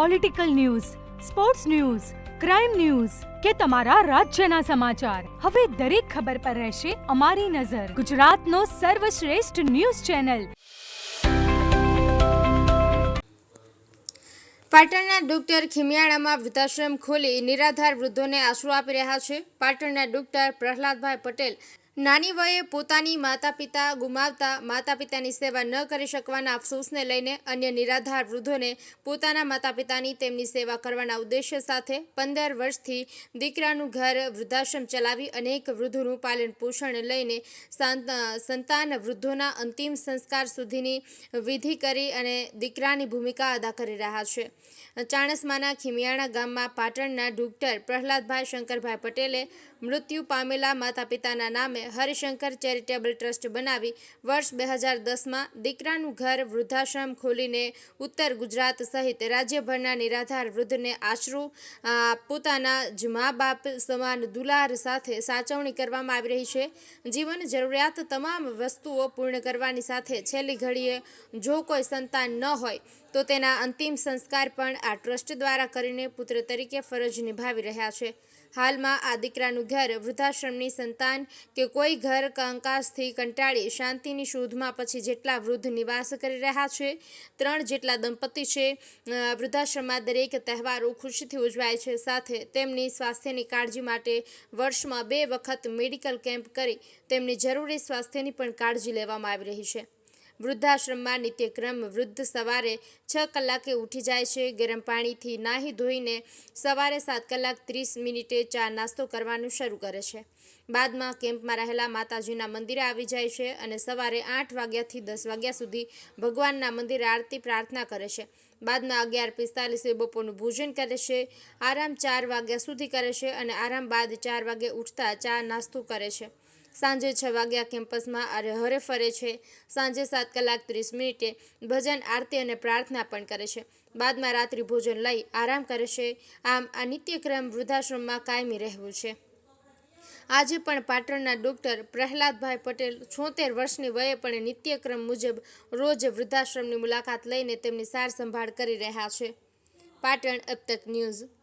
Political news sports news crime news કે તમારા રાજ્યના સમાચાર. હવે દરેક ખબર પર રહેશે અમારી નજર. ગુજરાતનો સર્વશ્રેષ્ઠ ન્યૂઝ ચેનલ. પાટણના ડોક્ટર ખીમિયાળામાં વૃદ્ધાશ્રમ ખોલી નિરાધાર વૃદ્ધોને આશરો આપી રહ્યા છે. પાટણના ડોક્ટર પ્રહલાદભાઈ પટેલ નાની વયે પોતાની માતા પિતા ગુમાવતા માતા પિતાની સેવા ન કરી શકવાના અફસોસને લઈને અન્ય નિરાધાર વૃદ્ધોને પોતાના માતા પિતાની તેમની સેવા કરવાના ઉદ્દેશ્ય સાથે પંદર વર્ષથી દીકરાનું ઘર વૃદ્ધાશ્રમ ચલાવી અનેક વૃદ્ધોનું પાલન પોષણ લઈને સાંત- સંતાન વૃદ્ધોના અંતિમ સંસ્કાર સુધીની વિધિ કરી અને દીકરાની ભૂમિકા અદા કરી રહ્યા છે. ચાણસમાના ખીમિયાણા ગામમાં પાટણના ડોક્ટર પ્રહલાદભાઈ શંકરભાઈ પટેલે મૃત્યુ પામેલા માતા પિતાના નામે હરિશંકર ચેરિટેબલ ટ્રસ્ટ બનાવી વર્ષ બે હજાર દસમાં દીકરાનું ઘર વૃદ્ધાશ્રમ ખોલીને ઉત્તર ગુજરાત સહિત રાજ્યભરના નિરાધાર વૃદ્ધને આશરો પોતાના જ મા બાપ સમાન દુલાર સાથે સાચવણી કરવામાં આવી રહી છે. જીવન જરૂરિયાત તમામ વસ્તુઓ પૂર્ણ કરવાની સાથે છેલ્લી ઘડીએ જો કોઈ સંતાન ન હોય, તો તેના અંતિમ સંસ્કાર પણ આ ટ્રસ્ટ દ્વારા કરીને પુત્ર તરીકે ફરજ નિભાવી રહ્યા છે. હાલમાં આ દીકરાનું ઘર વૃદ્ધાશ્રમની સંતાન કે કોઈ ઘર કંકાસથી કંટાળી શાંતિની શોધમાં પછી જેટલા વૃદ્ધ નિવાસ કરી રહ્યા છે, ત્રણ જેટલા દંપતી છે વૃદ્ધાશ્રમમાં દરેક તહેવારો ખુશીથી ઉજવાય છે. સાથે તેમની સ્વાસ્થ્યની કાળજી માટે વર્ષમાં બે વખત મેડિકલ કેમ્પ કરી તેમની જરૂરી સ્વાસ્થ્યની પણ કાળજી લેવામાં આવી રહી છે. વૃદ્ધાશ્રમમાં નિત્યક્રમ વૃદ્ધ સવારે છ કલાકે ઉઠી જાય છે. ગરમ પાણીથી નાહી ધોઈને સવારે સાત કલાક ત્રીસ મિનિટે ચા નાસ્તો કરવાનું શરૂ કરે છે. બાદમાં કેમ્પમાં રહેલા માતાજીના મંદિરે આવી જાય છે અને સવારે આઠ વાગ્યાથી દસ વાગ્યા સુધી ભગવાનના મંદિરે આરતી પ્રાર્થના કરે છે. બાદમાં અગિયાર પિસ્તાલીસે બપોરનું ભોજન કરે છે, આરામ ચાર વાગ્યા સુધી કરે છે અને આરામ બાદ ચાર વાગે ઉઠતા ચા નાસ્તો કરે છે. સાંજે છ વાગ્યા કેમ્પસમાં આરે હરે ફરે છે. સાંજે સાત કલાક ત્રીસ મિનિટે ભજન, આરતી અને પ્રાર્થના પણ કરે છે. બાદમાં રાત્રિ ભોજન લઈ આરામ કરે છે. આમ આ નિત્યક્રમ વૃદ્ધાશ્રમમાં કાયમી રહેવું છે. આજે પણ પાટણના ડૉક્ટર પ્રહલાદભાઈ પટેલ છોતેર વર્ષની વયે પણ નિત્યક્રમ મુજબ રોજ વૃદ્ધાશ્રમની મુલાકાત લઈને તેમની સાર સંભાળ કરી રહ્યા છે. પાટણ અબ તક ન્યૂઝ.